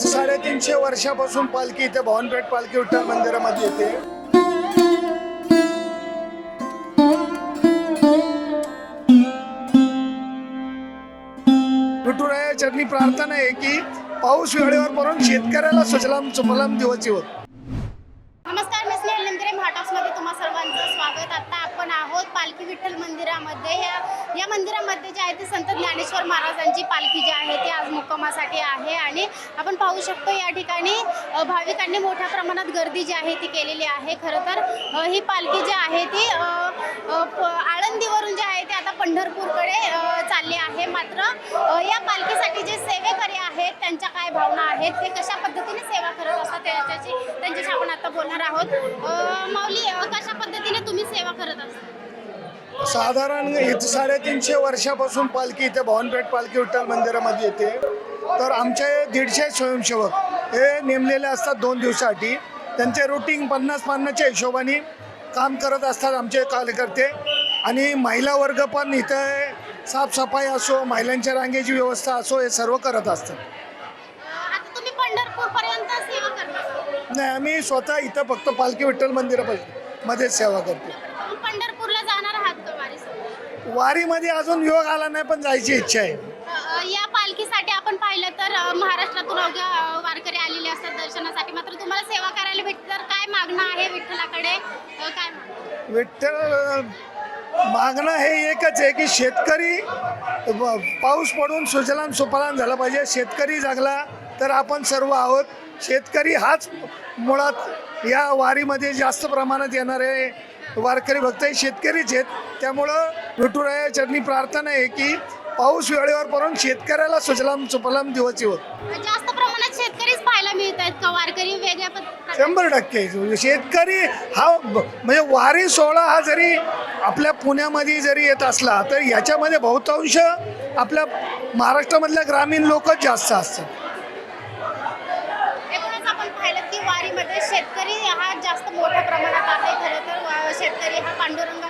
साडेतीनशे वर्षापासून पालखी इथे भवनपेठ पालखी विठ्ठल मंदिरामध्ये येते. विठुराया चरणी प्रार्थना आहे की पाऊस वेळेवर पडून शेतकऱ्याला सुजलाम सुफलाम दिवस येवत नमस्कार मी स्नेहल निमकरे महाटाक्समध्ये तुम्हा सर्वांचं स्वागत आता आपण आहोत पालखी विठ्ठल मंदिरामध्ये या या मंदिरामध्ये जे आहे ते संत ज्ञानेश्वर महाराजांची पालखी जी आहे ती आज मुक्कामासाठी आहे आणि आपण पाहू शकतो या ठिकाणी भाविकांनी मोठ्या प्रमाणात गर्दी जी आहे ती केलेली आहे. खरं तर ही पालखी जी आहे ती प- आळंदीवरून जे आहे ते आता पंढरपूरकडे चालली आहे. मात्र या पालखीसाठी जे सेवेकरी आहेत त्यांच्या काय भावना आहेत ते कशा पद्धतीने सेवा करत असतात त्याच्याशी त्यांच्याशी आपण आता बोलणार आहोत. माऊली कशा पद्धतीने तुम्ही सेवा करत असता? साधारण इथे साडेतीनशे वर्षापासून पालखी इथे भवनपेठ पालखी विठ्ठल मंदिरामध्ये येते. तर आमचे दीडशे स्वयंसेवक हे नेमलेले असतात दोन दिवसासाठी. त्यांचे रुटीन पन्नास पन्नासच्या हिशोबाने काम करत असतात आमचे कार्यकर्ते. आणि महिला वर्ग पण इथे साफसफाई असो महिलांच्या रांगेची व्यवस्था असो हे सर्व करत असतात. नाही आम्ही स्वतः इथं फक्त पालखी विठ्ठल मंदिरापासून मध्ये सेवा करतो. वारीमध्ये अजून योग आला नाही पण जायची इच्छा आहे. या पालखीसाठी आपण पाहिलं तर महाराष्ट्रातून अवघ्या वारकरी आलेले असतात दर्शनासाठी. मात्र तुम्हाला सेवा करायला भेटते तर काय मागणं आहे विठ्ठलाकडे? काय? विठ्ठल मागणं हे एकच आहे की शेतकरी पाऊस पडून सुजलाम सुफलाम झाला पाहिजे. शेतकरी जगला तर आपण सर्व आहोत. शेतकरी हाच मुळात या वारीमध्ये जास्त प्रमाणात येणारे वारकरी भक्त हे शेतकरीच आहेत. त्यामुळं विठुराया चरणी प्रार्थना आहे की पाऊस वेळेवर पडून शेतकऱ्याला सुजलाम सुफलाम दिवस येवत जास्त प्रमाणात शेतकरीच पाहायला मिळत आहेत का? वारकरी वेगळ्या पद्धतीने शंभर टक्के. शेतकरी हा म्हणजे वारी सोहळा हा जरी आपल्या पुण्यामध्ये जरी येत असला तर याच्यामध्ये बहुतांश आपल्या महाराष्ट्रामधल्या ग्रामीण लोकच जास्त असतात एकूणच आपण पाहिलं की वारीमध्ये म्हणजे शेतकरी हा जास्त मोठ्या प्रमाणात आहे. खरं तर शेतकरी हा पांडुरंगा